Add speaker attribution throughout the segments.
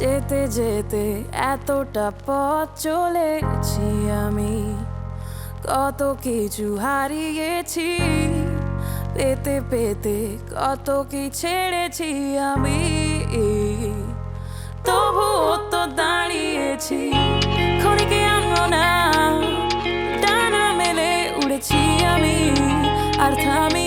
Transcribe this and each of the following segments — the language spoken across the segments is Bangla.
Speaker 1: যেতে যেতে এতটা পথ চলেছি আমি। কত কিছু হারিয়েছি, পেতে পেতে কত কি ছেড়েছি আমি। তবুও তো দাঁড়িয়েছি, খড়িকে আনব না ডানা মেলে উড়েছি আমি। আর থামিনি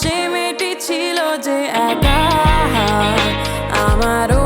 Speaker 1: সে মেয়েটি ছিল যে একা। আমারও